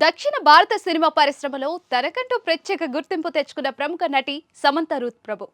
దక్షిణ భారత సినిమా పరిశ్రమలో తనకంటూ ప్రత్యేక గుర్తింపు తెచ్చుకున్న ప్రముఖ నటి సమంత రూత్ ప్రభు.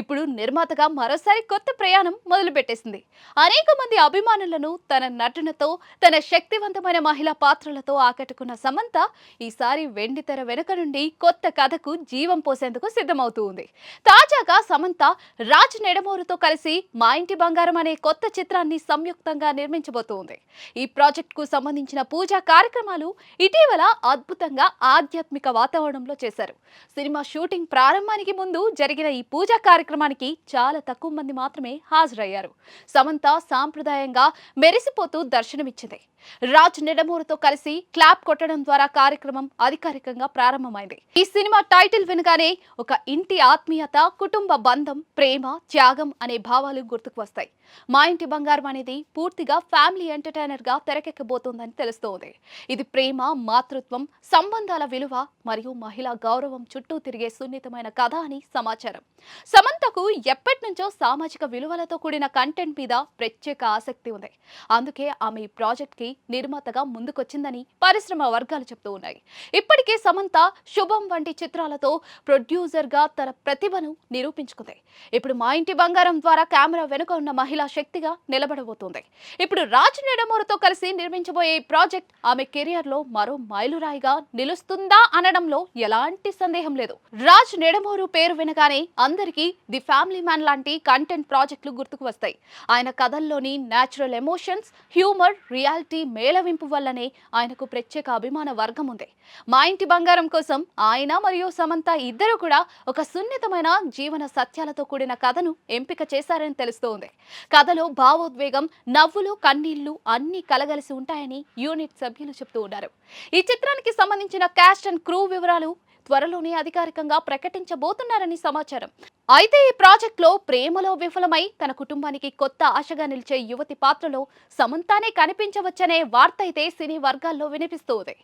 ఇప్పుడు నిర్మాతగా మరోసారి కొత్త ప్రయాణం మొదలుపెట్టేసింది. అనేక మంది అభిమానులను తన నటనతో తన శక్తివంతమైన మహిళా పాత్రలతో ఆకట్టుకున్న సమంత ఈసారి వెండి తెర వెనుక నుండి కొత్త కథకు జీవం పోసేందుకు సిద్ధమవుతూ ఉంది తాజాగా సమంత రాజ్ నెడమూరుతో కలిసి మా ఇంటి బంగారం అనే కొత్త చిత్రాన్ని సంయుక్తంగా నిర్మించబోతోంది. ఈ ప్రాజెక్టుకు సంబంధించిన పూజా కార్యక్రమాలు ఇటీవల అద్భుతంగా ఆధ్యాత్మిక వాతావరణంలో చేశారు. సినిమా షూటింగ్ ప్రారంభానికి ముందు జరిగిన ఈ పూజా కార్యక్రమానికి చాలా తక్కువ మంది మాత్రమే హాజరయ్యారు. సమంత సాంప్రదాయంగా మెరిసిపోతూ దర్శనమిచ్చింది. రాజ్ నిడమూరుతో కలిసి క్లాప్ కొట్టడం ద్వారా కార్యక్రమం అధికారికంగా ప్రారంభమైంది. ఈ సినిమా టైటిల్ వినగానే ఒక ఇంటి ఆత్మీయత కుటుంబ బంధం ప్రేమ త్యాగం అనే భావాలు గుర్తుకు వస్తాయి. మా ఇంటి బంగారం అనేది పూర్తిగా ఫ్యామిలీ ఎంటర్టైనర్గా తెరకెక్కబోతోందని తెలుస్తోంది. ఇది ప్రేమ మాతృత్వం సంబంధాల విలువ మరియు మహిళా గౌరవం చుట్టూ తిరిగే సున్నితమైన కథ అని సమాచారం. సమంతకు ఎప్పటి నుంచో సామాజిక విలువలతో కూడిన కంటెంట్ మీద ప్రత్యేక ఆసక్తి ఉంది. అందుకే ఆమె ఈ ప్రాజెక్ట్కి నిర్మాతగా ముందుకొచ్చిందని పరిశ్రమ వర్గాలు చెప్తూ ఉన్నాయి. ఇప్పటికే సమంత శుభం వంటి చిత్రాలతో ప్రొడ్యూసర్గా తన ప్రతిభను నిరూపించుకుంది. ఇప్పుడు మా ఇంటి బంగారం ద్వారా కెమెరా వెనుక ఉన్న మహిళా శక్తిగా నిలబడబోతోంది. ఇప్పుడు రాజ్ నెడమూరుతో కలిసి నిర్మించబోయే ఈ ప్రాజెక్ట్ ఆమె కెరియర్లో మరో మైలురాయిగా నిలుస్తుందా అనడంలో ఎలాంటి సందేహం లేదు. రాజ్ నెడమూరు పేరు వినగానే అందరికీ ది ఫ్యామిలీ మ్యాన్ లాంటి కంటెంట్ ప్రాజెక్టులు గుర్తుకు వస్తాయి. ఆయన కథల్లోని న్యాచురల్ ఎమోషన్స్ హ్యూమర్ రియాలిటీ మేళవింపు వల్లనే ఆయనకు ప్రత్యేక అభిమాన వర్గం ఉంది. మా ఇంటి బంగారం కోసం ఆయన మరియు సమంత ఇద్దరు కూడా ఒక సున్నితమైన జీవన సత్యాలతో కూడిన కథను ఎంపిక చేశారని తెలుస్తోంది. కథలో భావోద్వేగం నవ్వులు కన్నీళ్ళు అన్ని కలగలిసి ఉంటాయని యూనిట్ సభ్యులు చెప్తూ ఉన్నారు. ఈ చిత్రానికి సంబంధించిన క్యాస్ట్ అండ్ క్రూ వివరాలు త్వరలోనే అధికారికంగా ప్రకటించబోతున్నారని సమాచారం. అయితే ఈ ప్రాజెక్ట్లో ప్రేమలో విఫలమై తన కుటుంబానికి కొత్త ఆశగా నిలిచే యువతి పాత్రలో సమంతానే కనిపించవచ్చనే వార్త అయితే సినీ వర్గాల్లో వినిపిస్తోంది.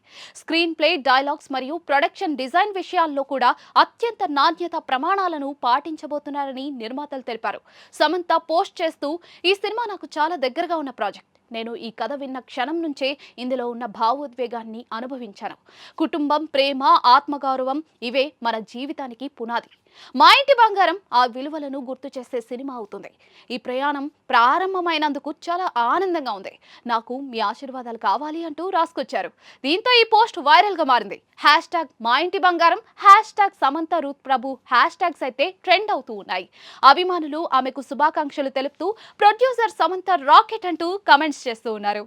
స్క్రీన్ ప్లే డైలాగ్స్ మరియు ప్రొడక్షన్ డిజైన్ విషయాల్లో కూడా అత్యంత నాణ్యత ప్రమాణాలను పాటించబోతున్నారని నిర్మాతలు తెలిపారు. సమంత పోస్ట్ చేస్తూ ఈ సినిమా నాకు చాలా దగ్గరగా ఉన్న ప్రాజెక్ట్. నేను ఈ కథ విన్న క్షణం నుంచే ఇందులో ఉన్న భావోద్వేగాన్ని అనుభవించాను. కుటుంబం ప్రేమ ఆత్మగౌరవం ఇవే మన జీవితానికి పునాది. మా ఇంటి బంగారం ఆ విలువలను గుర్తు చేసే సినిమా అవుతుంది. ఈ ప్రయాణం ప్రారంభమైనందుకు చాలా ఆనందంగా ఉంది. నాకు మీ ఆశీర్వాదాలు కావాలి అంటూ రాసుకొచ్చారు. దీంతో ఈ పోస్ట్ వైరల్గా మారింది. హ్యాష్ ట్యాగ్ మా ఇంటి బంగారం hashtag Samantha Ruth Prabhu hashtags అయితే ట్రెండ్ అవుతూ ఉన్నాయి. అభిమానులు ఆమెకు శుభాకాంక్షలు తెలుపుతూ ప్రొడ్యూసర్ సమంత రాకెట్ అంటూ కమెంట్స్ చేస్తూ ఉన్నారు.